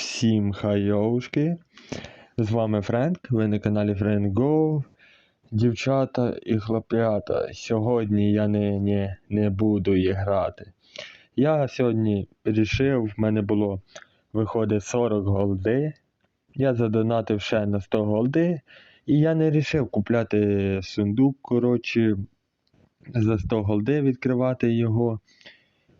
Всім хайовшки. З вами Френк, ви на каналі Френк Go. Дівчата і хлоп'ята. Сьогодні я не, не, не буду грати. Я сьогодні вирішив, в мене було виходить 40 голди. Я задонатив ще на 100 голди. І я не вирішив купляти сундук, коротше, за 100 голди відкривати його.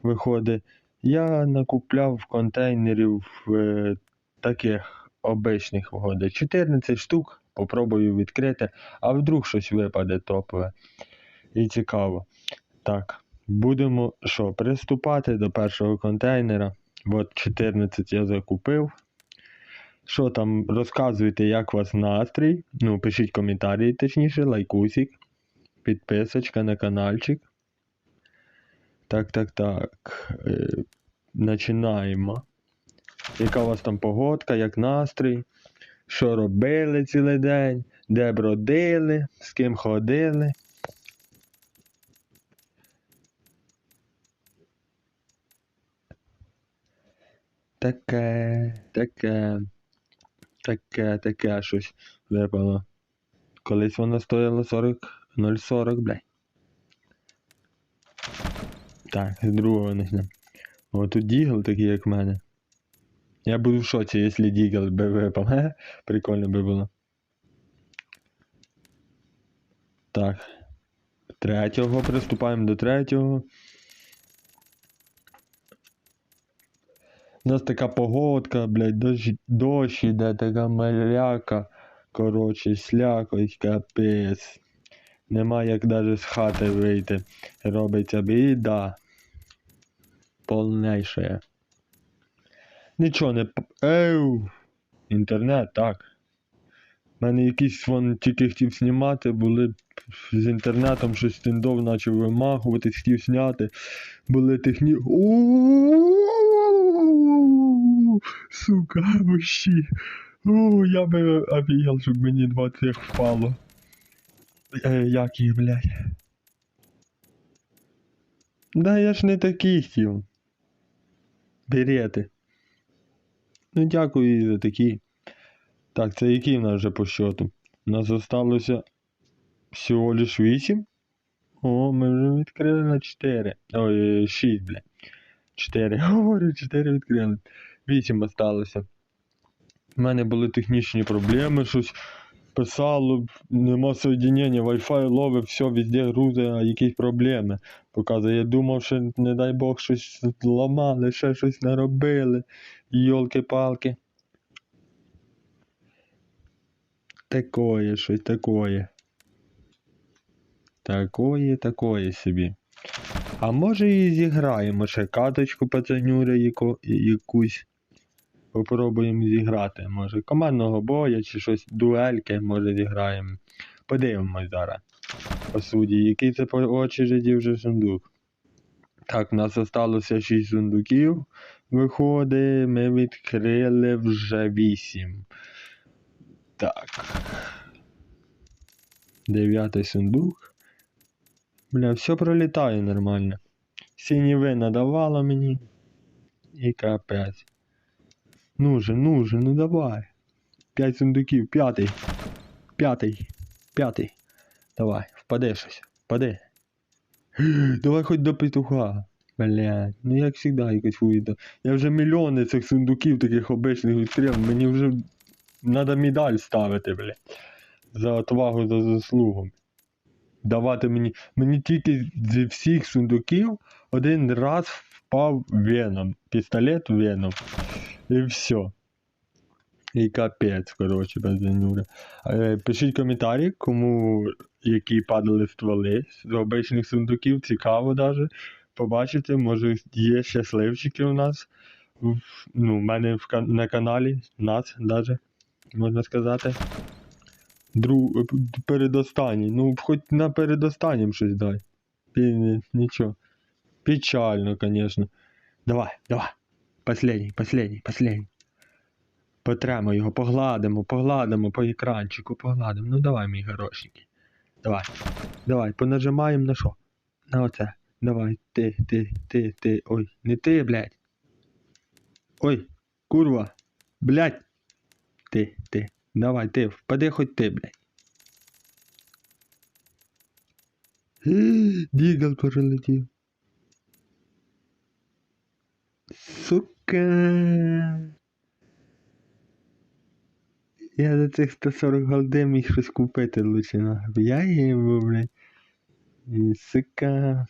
Виходить. Я накупляв контейнерів е, таких обичних вгоди. 14 штук. Попробую відкрити, а вдруг щось випаде топове. І цікаво. Так, будемо що, приступати до першого контейнера. От 14 я закупив. Що там, розказуйте, як у вас настрій. Ну, пишіть коментарі, точніше, лайкусик, підписочка на каналчик. Так, так, так. Е, Починаємо. Яка у вас там погодка, як настрій? Що робили цілий день? Де бродили? З ким ходили? Таке, таке, таке, таке щось випало. Колись воно стоїло 40, 0,40, блядь. Так, з другого почнемо. О, тут дігл такий, як в мене. Я буду в шоці, якщо дігл би випав. Прикольно би було. Так. Третього приступаємо до третього. У нас така погодка, блядь, дощ, дощ іде, така маляка. Коротше, слякоть, капець. Нема як даже з хати вийти. Робиться біда. Полнейше. Нічого не Еу! Інтернет, так. У мене якісь вон тільки хотів знімати, були з інтернетом щось стендов почав вимахувати, хотів зняти. Були техні. Сука, вищі. О, я би обіял, щоб мені 20 впало. Е, як блядь. Да я ж не такий хотів. Берети. Ну дякую за такі. Так, це який в нас вже по счету? У нас залишилося всього лиш 8. О, ми вже відкрили на 4. Ой, 6, бля. 4. Говорю, 4 відкрили. 8 осталося. У мене були технічні проблеми, щось писало, нема соєдинення, Wi-Fi ловить, все везде грузить, а якісь проблеми. Показує, я думав, що, не дай Бог, щось зламали, ще щось наробили. Йолки-палки. Такое щось, такое. Такое, такое собі. А може і зіграємо ще каточку пацанюри яку, якусь. Попробуємо зіграти. Може командного боя чи щось дуельки, може зіграємо. Подивимось зараз. По суді, який це по очереді вже сундук. Так, у нас залишилося 6 сундуків. Виходить, ми відкрили вже 8. Так. Дев'ятий сундук. Бля, все пролітає нормально. Сінєви надавала мені. І капець. Ну же, ну же, ну давай. П'ять сундуків, п'ятий. П'ятий. П'ятий. Давай, впади щось. Впади. Давай хоч до петуха. Блядь, ну як завжди якось вийде. Я вже мільйони цих сундуків таких обичних відкрив, мені вже треба медаль ставити, блядь. За отвагу, за заслугу. Давати мені. Мені тільки зі всіх сундуків один раз впав веном. Пістолет веном. І все. І капець, коротше, без. Е, Пишіть коментарі, кому які падали стволи з обичних сундуків, цікаво даже. Побачите, може є щасливчики у нас. Ну, в мене в, на каналі, нас даже, можна сказати. Друг, передостанній. Ну, хоч на передостаннім щось дай. Нічого. Печально, звісно. Давай, давай. Последній, последній, последній. Потремо його, погладимо, погладимо по екранчику, погладимо. Ну давай, мій горошики. Давай. Давай, понажимаємо на що? На оце. Давай, ти, ти, ти, ти. Ой, не ти, блядь. Ой, курва. Блядь. Ти, ти. Давай, ти, впади хоть ти, блядь. Дігл пролетів. Сука. Я за цих 140 голди міг щось купити лучше. Я їм, блядь. І сука.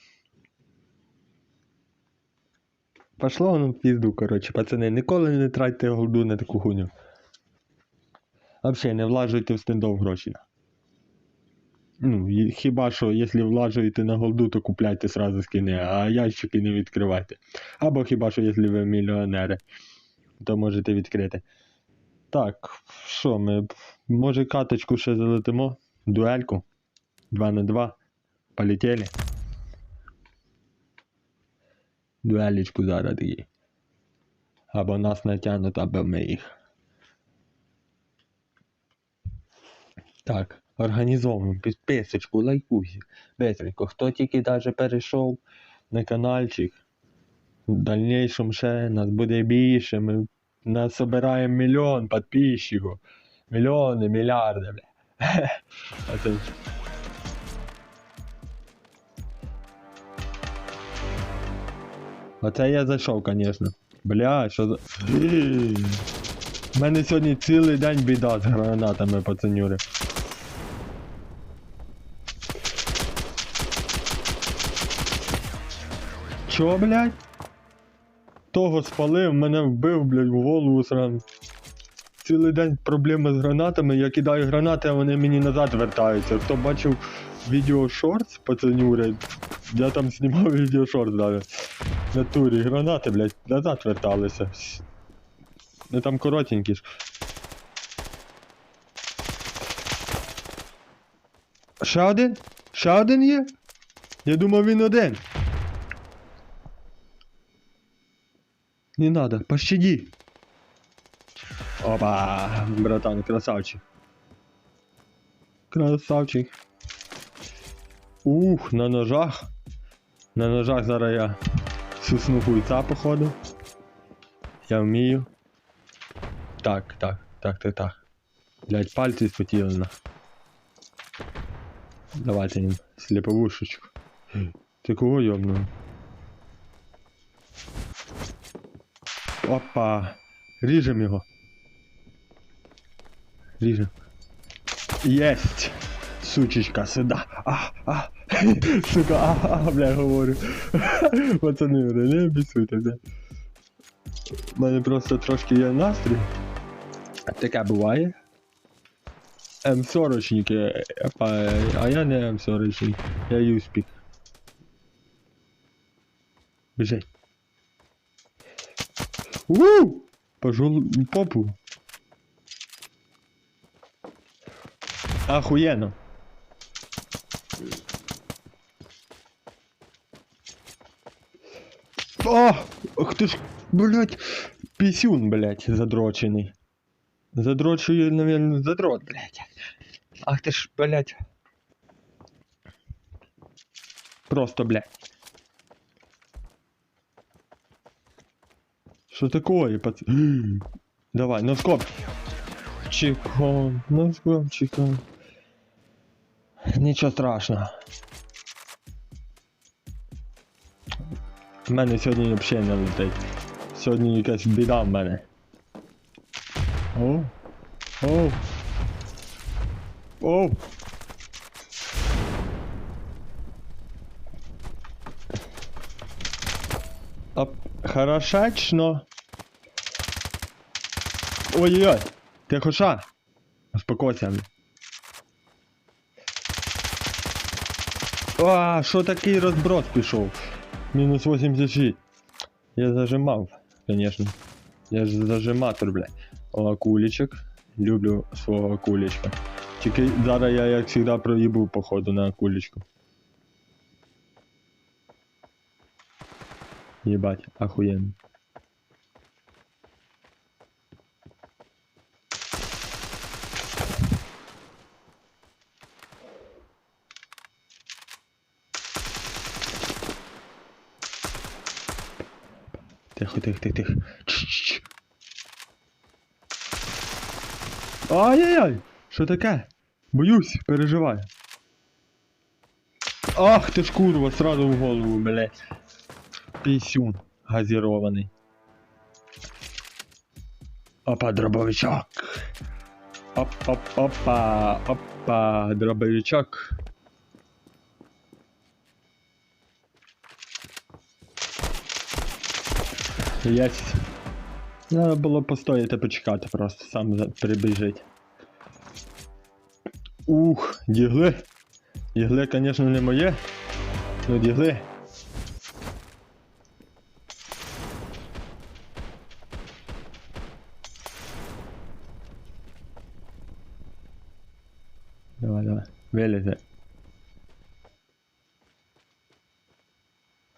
Пошло воно в пізду, коротше, пацани, ніколи не тратьте голду на таку хуйню. Взагалі, не влажуйте в стендов гроші. Ну, хіба що, якщо влажуєте на голду, то купляйте сразу скини, а ящики не відкривайте. Або хіба що, якщо ви мільйонери, то можете відкрити. Так, що ми. Може каточку ще залетимо? Дуельку? 2 на 2. Полетели. Дуелечку зараз такі. Або нас натягнуть, або ми їх. Так, організовуємо підписочку, лайкусик. Бестренько, хто тільки даже перейшов на каналчик. В дальнейшем ще нас буде більше. Ми нас собираємо мільйон підписчиків. Мільйони, мільярди, бля. Оце я зайшов, звісно. Бля, що за. У мене сьогодні цілий день біда з гранатами, пацанюри. Чо, блядь? Того спалив, мене вбив, блядь, в голову сразу. Цілий день проблеми з гранатами, я кидаю гранати, а вони мені назад вертаються. Хто бачив відео шортс, пацанюри, я там знімав відео шортс даже. В натурі гранати, блядь, назад верталися. Ну там коротенькі ж. Ще один? Ще один є? Я думав він один. Не надо, пощади. Опа, братан, красавчик. Красавчик. Ух, на ножах. На ножах зараз я сусну хуйца, походу. Я вмію. Так, так, так, так, так. Блять, пальці спотіли на. Давайте їм сліповушечку. Ти кого йобнув? Опа! Ріжем його. Ріжем. Єсть! Сучечка, сюда. А, а, сука, а, а, бля, говорю. Пацани, бля, не обісуйте, бля. У мене просто трошки є настрій. Таке буває. М40-ники, а я не М40, я юспік. Біжи. Уу! Пошел в попу. Охуенно. О! Ах ты ж, блядь, писюн, блядь, задроченный. Задрочую, наверное, задрот, блядь. Ах ты ж, блядь. Просто, блядь. Что такое, пацан? Давай, носкоп. Чекон, носкоп, чекон. Нічого страшного. В мене сьогодні взагалі не летить. Сьогодні якась біда в мене. О. О. О. Оп, хорошечно. Ой-ой-ой, тихо ша. Успокойся. бля. А, що такий розброс пішов? Мінус 86. Я зажимав, конечно. Я ж зажиматор, блядь. О, акулечек. Люблю свого акулечка. Тільки зараз я, як завжди, проїбу, походу, на акулечку. Ебать, охуенно. Тихо, тихо, тихо, тихо. Ай-яй-яй! Що таке? Боюсь, переживаю. Ах ти ж курва, сразу в голову, блядь. Пісюн газірований. Опа, дробовичок. Оп-оп-опа, опа, дробовичок. Єсть. Треба було постояти почекати, просто сам прибіжить. Ух, дігли. Дігли, звісно, не моє. Ну дігли. Давай, давай. Вилізе.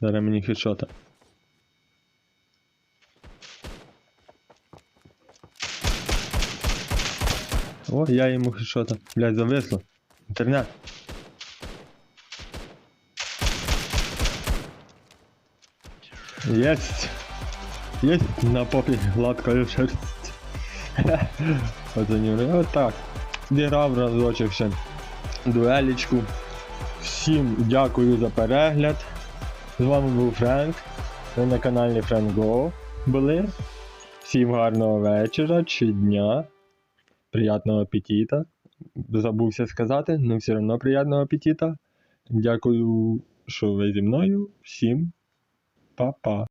Зараз мені хедшота. О, я йому хедшота. Блядь, зависло. Інтернет. Есть. Есть на попе гладкая шерсть. Оцінюю. От так. Діграв разочок ще дуелічку. Всім дякую за перегляд. З вами був Френк. Ви на каналі Frank Go були. Всім гарного вечора чи дня. Приятного апетита. Забувся сказати, але все одно приятного апетита. Дякую, що ви зі мною. Всім па-па.